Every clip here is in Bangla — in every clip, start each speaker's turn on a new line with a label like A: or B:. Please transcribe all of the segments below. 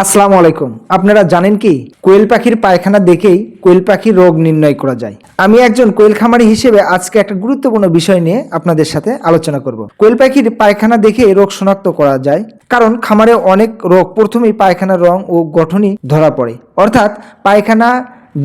A: আসসালামু আলাইকুম। আপনারা জানেন কি, কোয়েল পাখির পায়খানা দেখেই কোয়েল পাখির রোগ নির্ণয় করা যায়। আমি একজন কোয়েল খামারি হিসেবে আজকে একটা গুরুত্বপূর্ণ বিষয় নিয়ে আপনাদের সাথে আলোচনা করব। কোয়েল পাখির পায়খানা দেখে রোগ শনাক্ত করা যায়, কারণ খামারে অনেক রোগ প্রথমেই পায়খানার রং ও গঠনই ধরা পড়ে। অর্থাৎ পায়খানা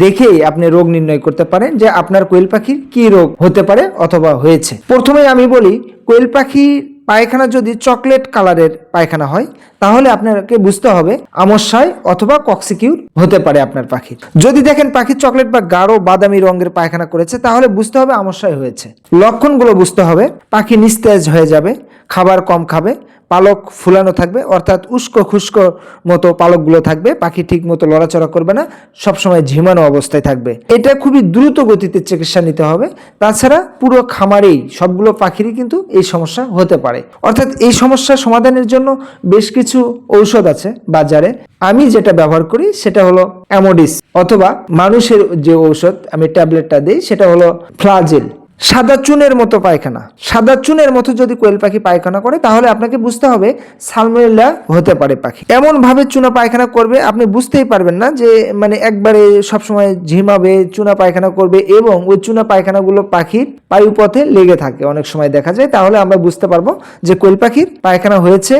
A: দেখেই আপনি রোগ নির্ণয় করতে পারেন যে আপনার কোয়েল পাখির কি রোগ হতে পারে অথবা হয়েছে। প্রথমে আমি বলি, কোয়েল পাখি পায়খানা যদি চকলেট কালারের পায়খানা হয়, তাহলে আপনাকে বুঝতে হবে আমস্যায় অথবা কক্সিকিউর হতে পারে আপনার পাখি। যদি দেখেন পাখি চকলেট বা গাঢ় বাদামি রঙের পায়খানা করেছে, তাহলে বুঝতে হবে আমস্যায় হয়েছে। লক্ষণগুলো বুঝতে হবে, পাখি নিস্তেজ হয়ে যাবে, খাবার কম খাবে পালক ফুলানো থাকবে, অর্থাৎ উস্কো খুস্কো মতো পালকগুলো থাকবে, পাখি ঠিক মতো লড়াচড়া করবে না, সবসময় ঝিমানো অবস্থায় থাকবে। এটা খুবই দ্রুত গতিতে চিকিৎসা নিতে হবে, তাছাড়া পুরো খামারেই সবগুলো পাখিরই কিন্তু এই সমস্যা হতে পারে। অর্থাৎ এই সমস্যা সমাধানের জন্য বেশ কিছু ঔষধ আছে বাজারে। আমি যেটা ব্যবহার করি সেটা হলো অ্যামোডিস, অথবা মানুষের যে ঔষধ আমি ট্যাবলেটটা দিই সেটা হলো ফ্লাজেল। সাদা চুনের মতো পায়খানা। সাদা চুনের মতো যদি কোয়েল পাখি পায়খানা করে, তাহলে আপনাকে বুঝতে হবে সালমোনেলা হতে পারে পাখি। এমন ভাবে চুনা পায়খানা করবে, আপনি বুঝতেই পারবেন না যে মানে একবারে সবসময় ঝিমাবে, চুনা পায়খানা করবে এবং ওই চুনা পায়খানাগুলো পাখির বায়ুপথে লেগে থাকে অনেক সময় দেখা যায়। তাহলে আমরা বুঝতে পারব যে কোয়েল পাখির পায়খানা হয়েছে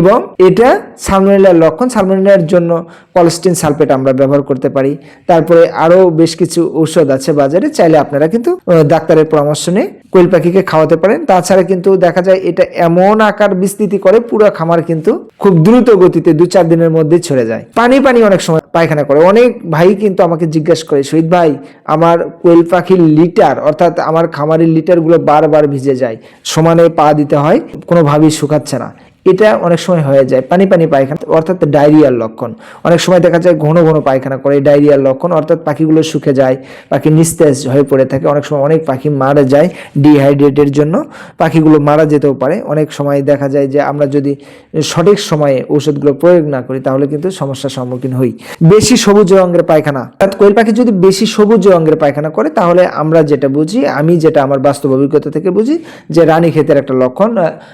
A: এবং এটা সালমোনেলার লক্ষণ। সালমোনেলার জন্য কলস্টিন সালফেট আমরা ব্যবহার করতে পারি। তারপরে আরও বেশ কিছু ঔষধ আছে বাজারে, চাইলে আপনারা কিন্তু ডাক্তারের পরামর্শ নিয়ে কোয়েল পাখিকে খাওয়াতে পারেন। তাছাড়া কিন্তু দেখা যায় এটা এমন আকার বিস্তৃতি করে, পুরো খামার কিন্তু খুব দ্রুত গতিতে দু চার দিনের মধ্যে ছড়ে যায়। পানি পানি অনেক সময় পায়খানা করে। অনেক ভাই কিন্তু আমাকে জিজ্ঞাসা করে, শহীদ ভাই, আমার কোয়েল পাখির লিটার, অর্থাৎ আমার খামারের লিটারগুলো বারবার ভিজে যায়। সমানে পা দিতে হয়, কোনোভাবেই শুকাচ্ছে না। এটা অনেক সময় হয়ে যায়। পানি পানি পায়খানা অর্থাৎ ডায়রিয়ার লক্ষণ। অনেক সময় দেখা যায় ঘন ঘন পায়খানা করে ডায়রিয়ার লক্ষণ। অর্থাৎ পাখিগুলো শুকে যায়, পাখি নিস্তেজ হয়ে পড়ে থাকে। অনেক সময় অনেক পাখি মারা যায় ডিহাইড্রেটের জন্য। পাখিগুলো মারা যেতেও পারে। অনেক সময় দেখা যায় যে আমরা যদি সঠিক সময়ে ঔষধগুলো প্রয়োগ না করি, তাহলে কিন্তু সমস্যার সম্মুখীন হই। বেশি সবুজ রঙের পায়খানা। অর্থাৎ কোয়েল পাখি যদি বেশি সবুজ রঙের পায়খানা করে, তাহলে আমরা যেটা বুঝি, আমি যেটা আমার বাস্তব অভিজ্ঞতা থেকে বুঝি, যে রানী ক্ষেতের একটা লক্ষণ।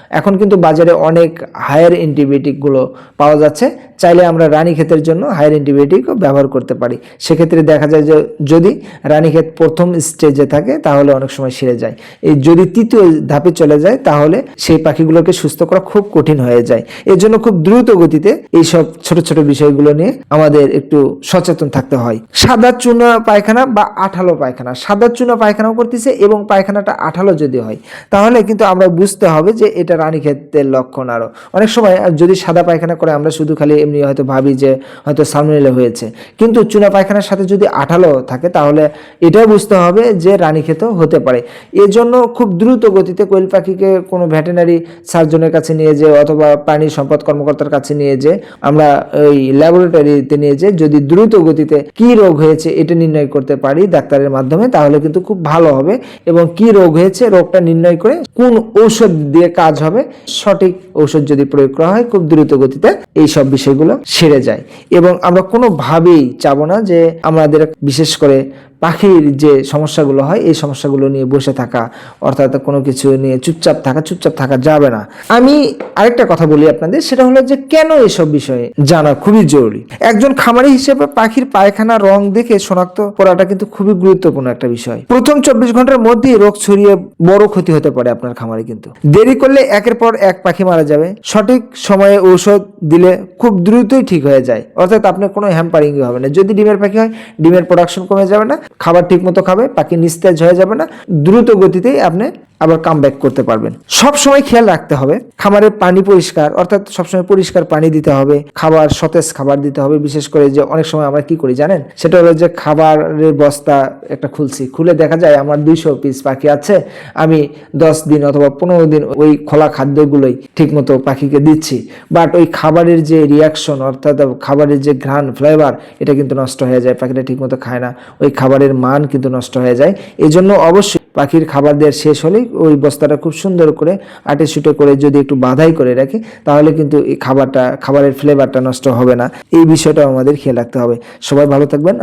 A: এখন কিন্তু বাজারে অনেক হায়ার অ্যান্টিবায়োটিকগুলো পাওয়া যাচ্ছে। চাইলে আমরা রানী ক্ষেতের জন্য হায়ার অ্যান্টিবায়োটিকও ব্যবহার করতে পারি। সেক্ষেত্রে দেখা যায় যে যদি রানীক্ষেত প্রথম স্টেজে থাকে, তাহলে অনেক সময় সেরে যায়। এই যদি তৃতীয় ধাপে চলে যায়, তাহলে সেই পাখিগুলোকে সুস্থ করা খুব কঠিন হয়ে যায়। এর জন্য খুব দ্রুত গতিতে এইসব ছোট ছোট বিষয়গুলো নিয়ে আমাদের একটু সচেতন থাকতে হয়। সাদা চুনা পায়খানা বা আঠালো পায়খানা। সাদা চুনা পায়খানাও করতেছে এবং পায়খানাটা আঠালো যদি হয়, তাহলে কিন্তু আমরা বুঝতে হবে যে এটা রানীক্ষেতের লক্ষণ আরও। অনেক সময় যদি সাদা পায়খানা করে, আমরা শুধু খালি এমনি হয়তো ভাবি যে হয়তো সালমোনেলা হয়েছে। কিন্তু চুনা পায়খানার সাথে যদি আঠালো থাকে, তাহলে এটাও বুঝতে হবে যে রানীক্ষেতও হতে পারে। এর জন্য খুব দ্রুত গতিতে কোয়েল পাখিকে কোনো ভেটেনারি সার্জনের কাছে নিয়ে যে অথবা প্রাণী সম্পদ কর্মকর্তার কাছে নিয়ে যে আমরা ওই ল্যাবরেটরিতে নিয়ে যে যদি দ্রুত গতিতে কি রোগ হয়েছে এটা নির্ণয় করতে পারি ডাক্তারের মাধ্যমে, তাহলে কিন্তু খুব ভালো হবে। এবং কি রোগ হয়েছে, রোগটা নির্ণয় করে কোন ঔষধ দিয়ে কাজ হবে, সঠিক ঔষধ যদি প্রয়োগ করা হয়, খুব দ্রুত গতিতে এই সব বিষয়গুলো সেরে যায়। এবং আমরা কোনোভাবেই চাবো না যে আমাদের বিশেষ করে পাখির যে সমস্যাগুলো হয়, এই সমস্যাগুলো নিয়ে বসে থাকা, অর্থাৎ কোনো কিছু নিয়ে চুপচাপ থাকা চুপচাপ থাকা যাবে না। আমি আরেকটা কথা বলি আপনাদের, সেটা হলো যে কেন এসব বিষয়ে জানা খুবই জরুরি? একজন খামারি হিসেবে পাখির পায়খানা, রং দেখে শনাক্ত করাটা কিন্তু খুবই গুরুত্বপূর্ণ একটা বিষয়। প্রথম চব্বিশ ঘণ্টার মধ্যেই রোগ ছড়িয়ে বড় ক্ষতি হতে পারে আপনার খামারে কিন্তু। দেরি করলে একের পর এক পাখি মারা যাবে। সঠিক সময়ে ঔষধ দিলে খুব দ্রুতই ঠিক হয়ে যায়। অর্থাৎ আপনার কোনো হ্যাম্পারিং হবে না। যদি ডিমের পাখি হয়, ডিমের প্রোডাকশন কমে যাবে না। খাবার ঠিক মতো খাবে পাখি নিস্তেজ হয়ে যাবে না, দ্রুত গতিতেই আপনি আবার কাম করতে পারবেন। সব সময় খেয়াল রাখতে হবে খাবারের পানি পরিষ্কার, অর্থাৎ সবসময় পরিষ্কার পানি দিতে হবে, খাবার, সতেজ খাবার দিতে হবে, বিশেষ করে যে অনেক সময় আমরা কি করি জানেন? সেটা হলো যে খাবারের বস্তা একটা খুলছি, খুলে দেখা যায় আমার দুইশো পিস পাখি আছে, আমি দশ দিন অথবা পনেরো দিন ওই খোলা খাদ্যগুলোই ঠিক মতো পাখিকে দিচ্ছি। বাট ওই খাবারের যে রিয়াকশন অর্থাৎ খাবারের যে ঘ্রাণ ফ্লেভার এটা কিন্তু নষ্ট হয়ে যায়, পাখিটা ঠিক মতো খায় না। ওই খাবারের মান কিন্তু নষ্ট হয়ে যায়। এই জন্য অবশ্যই পাখির খাবার দেওয়ার শেষ হলেই ওই বস্তাটা খুব সুন্দর করে আটে সুটে করে যদি একটু বাধাই করে রাখে, তাহলে কিন্তু এই খাবারটা, খাবারের ফ্লেভারটা নষ্ট হবে না। এই বিষয়টাও আমাদের খেয়াল রাখতে হবে। সবাই ভালো থাকবেন।